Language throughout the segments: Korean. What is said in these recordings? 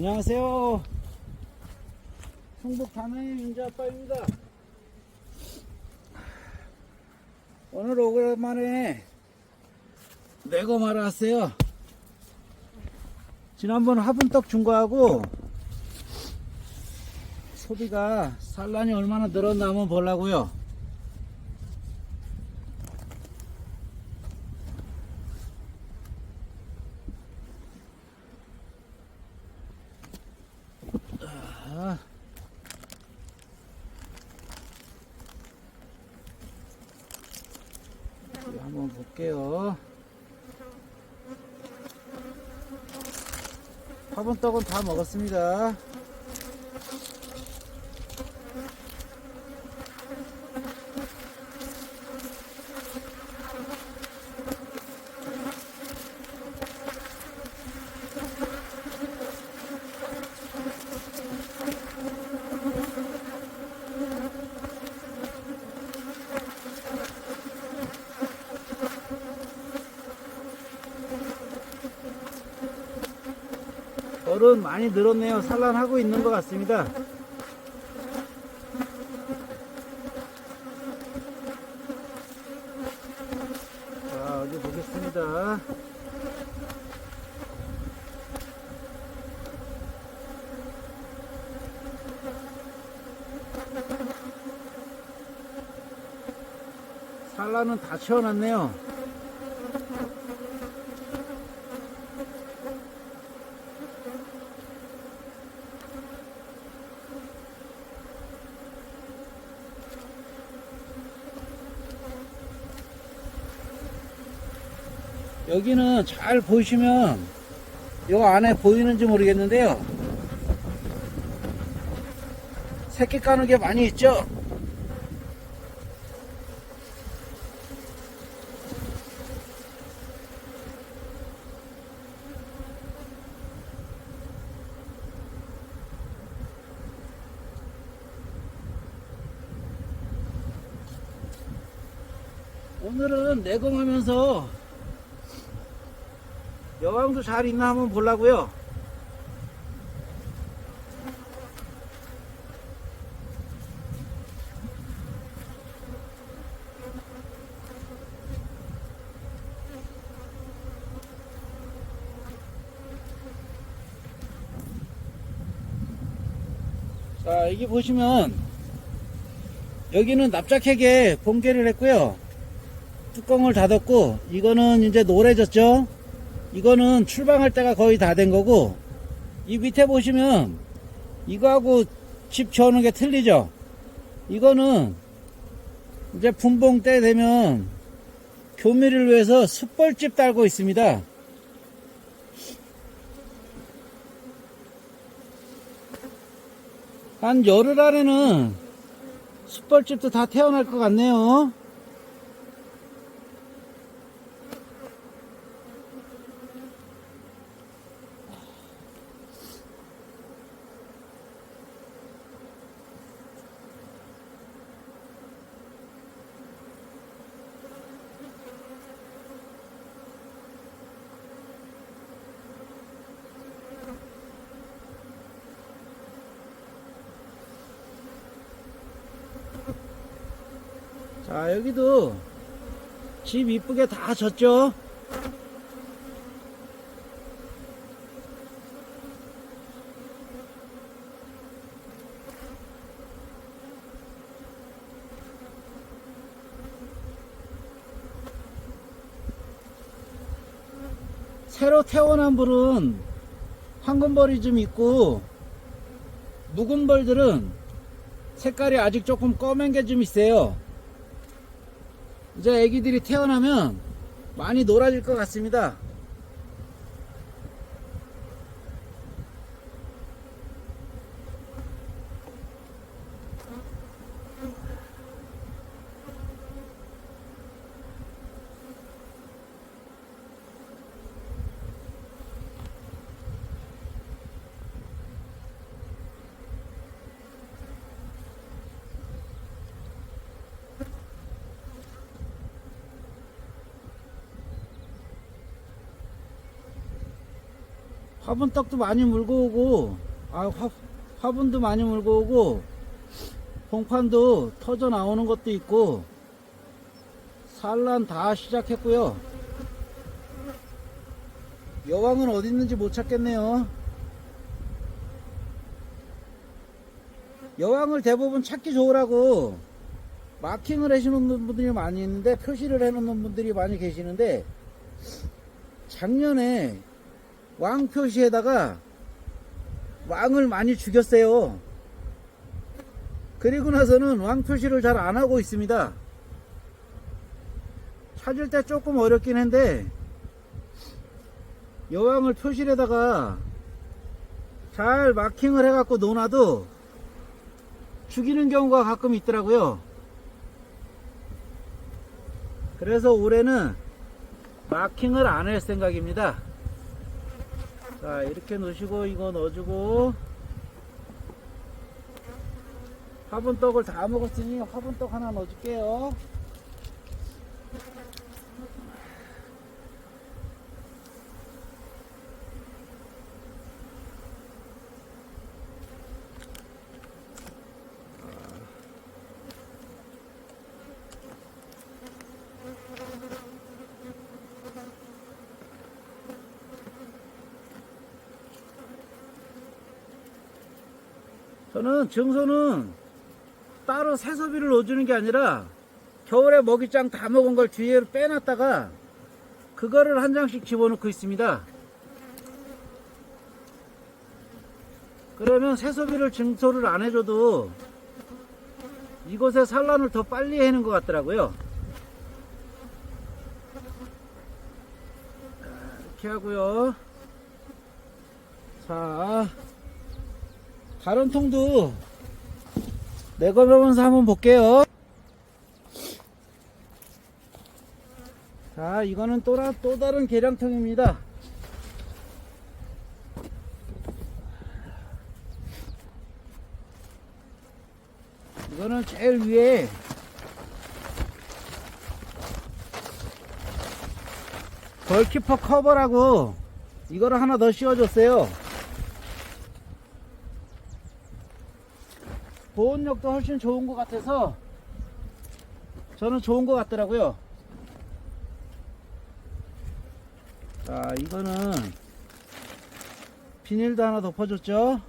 안녕하세요. 충북 단호의 민주 아빠입니다. 오늘 오랜만에 내고마를 왔어요. 지난번 화분떡 준 거하고 소비가 산란이 얼마나 늘었나 한번 보려고요. 한번 볼게요. 화분떡은 다 먹었습니다. 벌은 많이 늘었네요. 산란하고 있는 것 같습니다. 자, 어디 보겠습니다. 산란은 다 채워놨네요. 여기는 잘 보시면 요 안에 보이는지 모르겠는데요. 새끼 까는 게 많이 있죠? 오늘은 내공하면서 여왕도 잘 있나 한번 보려고요. 자, 여기 보시면 여기는 납작하게 봉개를 했고요. 뚜껑을 닫았고 이거는 이제 노래졌죠. 이거는 출방할 때가 거의 다 된 거고 이 밑에 보시면 이거하고 집 저는 게 틀리죠? 이거는 이제 분봉 때 되면 교미를 위해서 숯벌집 달고 있습니다. 한 열흘 안에는 숯벌집도 다 태어날 것 같네요 자 여기도 집 이쁘게 다 졌죠? 새로 태어난 벌은 황금벌이 좀 있고 묵은 벌들은 색깔이 아직 조금 검은 게 좀 있어요 이제 애기들이 태어나면 많이 놀아질 것 같습니다. 화분떡도 많이 물고 오고 아 화, 화분도 많이 물고 오고 봉판도 터져 나오는 것도 있고 산란 다 시작했고요. 여왕은 어디 있는지 못 찾겠네요. 여왕을 대부분 찾기 좋으라고 마킹을 해주는 분들이 많이 있는데 표시를 해놓는 분들이 많이 계시는데 작년에 왕 표시에다가 왕을 많이 죽였어요. 그리고 나서는 왕 표시를 잘 안 하고 있습니다. 찾을 때 조금 어렵긴 한데 여왕을 표시에다가 잘 마킹을 해갖고 놓아도 죽이는 경우가 가끔 있더라고요. 그래서 올해는 마킹을 안 할 생각입니다. 자, 이렇게 놓으시고 이거 넣어주고 화분떡을 다 먹었으니 화분떡 하나 넣어줄게요. 저는 증소는 따로 새소비를 넣어주는 게 아니라 겨울에 먹이장 다 먹은 걸 뒤에 빼놨다가 그거를 한 장씩 집어넣고 있습니다. 그러면 새소비를 증소를 안 해줘도 이곳에 산란을 더 빨리 해는 것 같더라고요. 자, 이렇게 하고요. 자, 다른 통도 내걸으면서 한번 볼게요. 자, 이거는 또, 라- 또 다른 계량통입니다. 이거는 제일 위에 벌키퍼 커버라고 이거를 하나 더 씌워줬어요. 보온력도 훨씬 좋은 것 같아서 저는 좋은 것 같더라고요. 자, 이거는 비닐도 하나 덮어줬죠.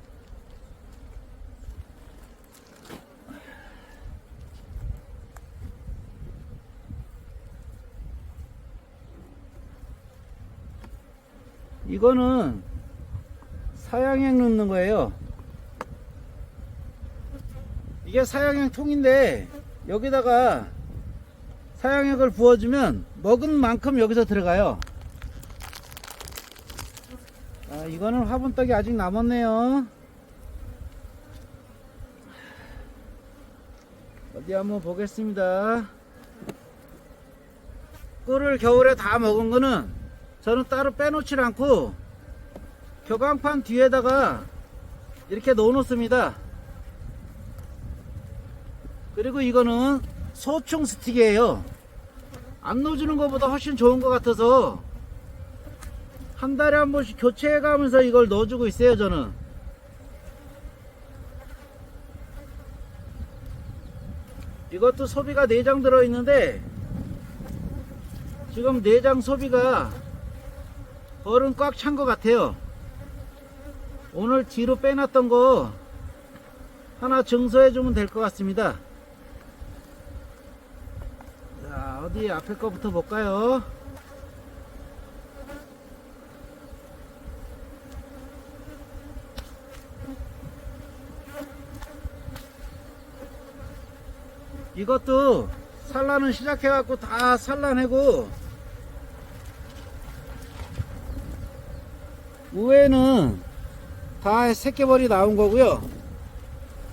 이거는 사양액 넣는 거예요. 이게 사양액 통인데 여기다가 사양액을 부어주면 먹은 만큼 여기서 들어가요. 아, 이거는 화분떡이 아직 남았네요. 어디 한번 보겠습니다. 꿀을 겨울에 다 먹은 거는 저는 따로 빼놓질 않고 교광판 뒤에다가 이렇게 넣어 놓습니다. 그리고 이거는 소충 스틱이에요. 안 넣어주는 것보다 훨씬 좋은 것 같아서 한 달에 한 번씩 교체해 가면서 이걸 넣어주고 있어요, 저는. 이것도 소비가 4장 들어있는데 지금 4장 소비가 벌은 꽉찬 것 같아요. 오늘 뒤로 빼놨던 거 하나 증소해주면 될 것 같습니다. 자, 어디 앞에 거부터 볼까요? 이것도 산란은 시작해갖고 다 산란하고 우에는 다 새끼벌이 나온 거고요.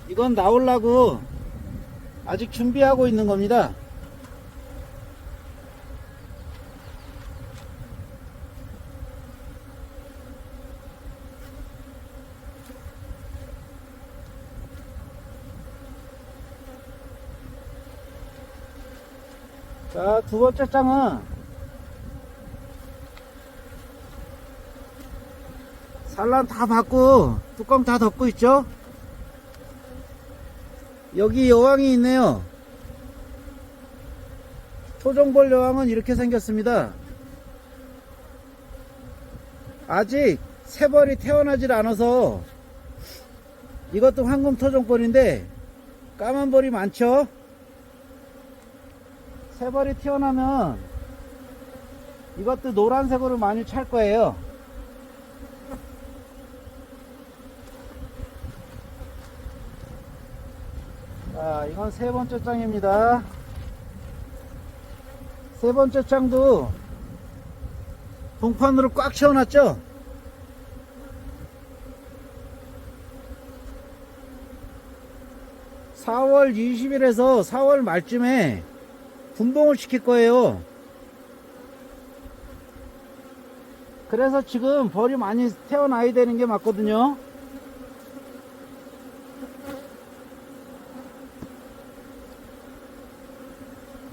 이건 나오려고 아직 준비하고 있는 겁니다. 자, 두 번째 장은 산란 다 받고 뚜껑 다 덮고 있죠? 여기 여왕이 있네요. 토종벌 여왕은 이렇게 생겼습니다. 아직 새벌이 태어나질 않아서 이것도 황금 토종벌인데 까만 벌이 많죠? 새벌이 태어나면 이것도 노란색으로 많이 찰 거예요. 자, 이건 세 번째 장입니다. 세 번째 장도 동판으로 꽉 채워놨죠? 사월 20일에서 4월 말쯤에 분봉을 시킬 거예요. 그래서 지금 벌이 많이 태어나야 되는 게 맞거든요.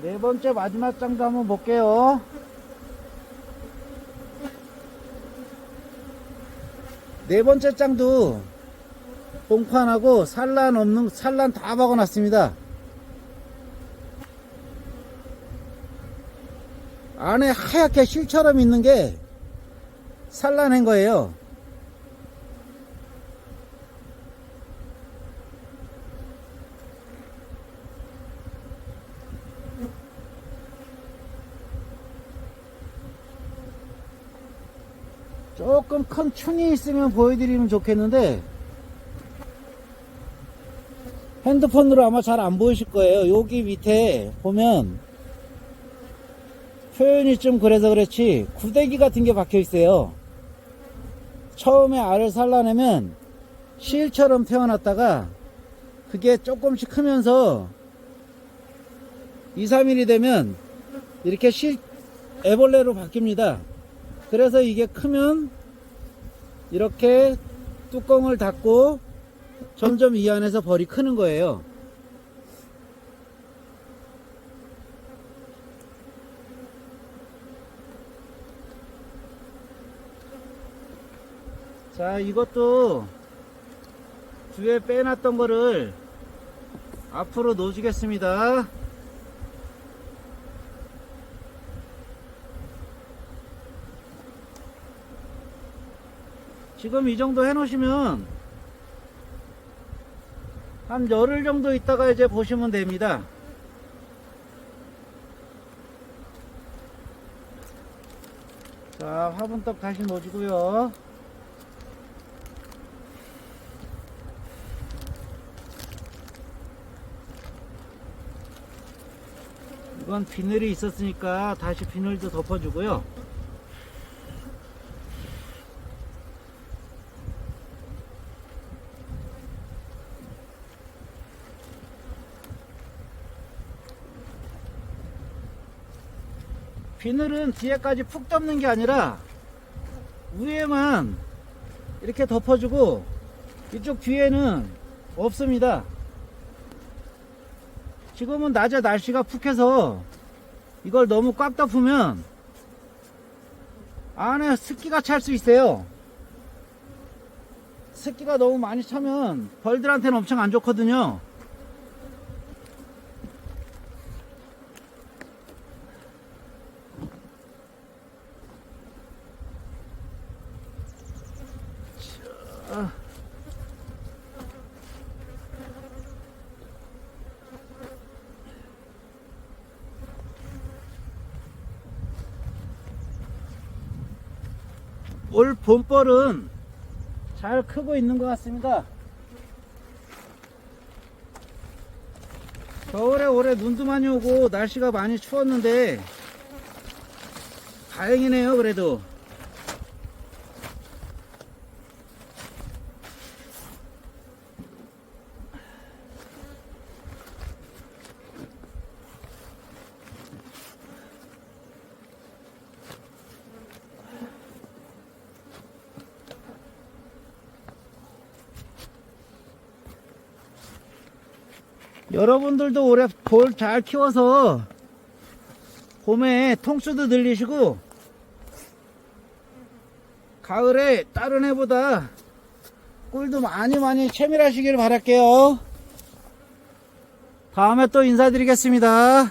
네 번째 마지막 장도 한번 볼게요. 네 번째 장도 봉판하고 산란 없는 산란 다 박아놨습니다. 안에 하얗게 실처럼 있는 게 산란한 거예요. 조금 큰 충이 있으면 보여드리면 좋겠는데 핸드폰으로 아마 잘 안 보이실 거예요. 여기 밑에 보면 표현이 좀 그래서 그렇지 구데기 같은 게 박혀 있어요. 처음에 알을 살라내면 실처럼 태어났다가 그게 조금씩 크면서 2, 3일이 되면 이렇게 실 애벌레로 바뀝니다. 그래서 이게 크면 이렇게 뚜껑을 닫고 점점 이 안에서 벌이 크는 거예요. 자, 이것도 뒤에 빼놨던 거를 앞으로 놓어주겠습니다. 지금 이 정도 해 놓으시면 한 열흘 정도 있다가 이제 보시면 됩니다. 자, 화분떡 다시 놓어주고요. 이건 비늘이 있었으니까 다시 비늘도 덮어주고요. 비늘은 뒤에까지 푹 덮는 게 아니라 위에만 이렇게 덮어주고 이쪽 뒤에는 없습니다. 지금은 낮에 날씨가 푹해서 이걸 너무 꽉 덮으면 안에 습기가 찰 수 있어요. 습기가 너무 많이 차면 벌들한테는 엄청 안 좋거든요. 올 봄벌은 잘 크고 있는 것 같습니다. 겨울에 올해 눈도 많이 오고 날씨가 많이 추웠는데 다행이네요 그래도 여러분들도 올해 볼 잘 키워서 봄에 통수도 늘리시고 가을에 다른 해보다 꿀도 많이 많이 채밀하시길 바랄게요. 다음에 또 인사드리겠습니다.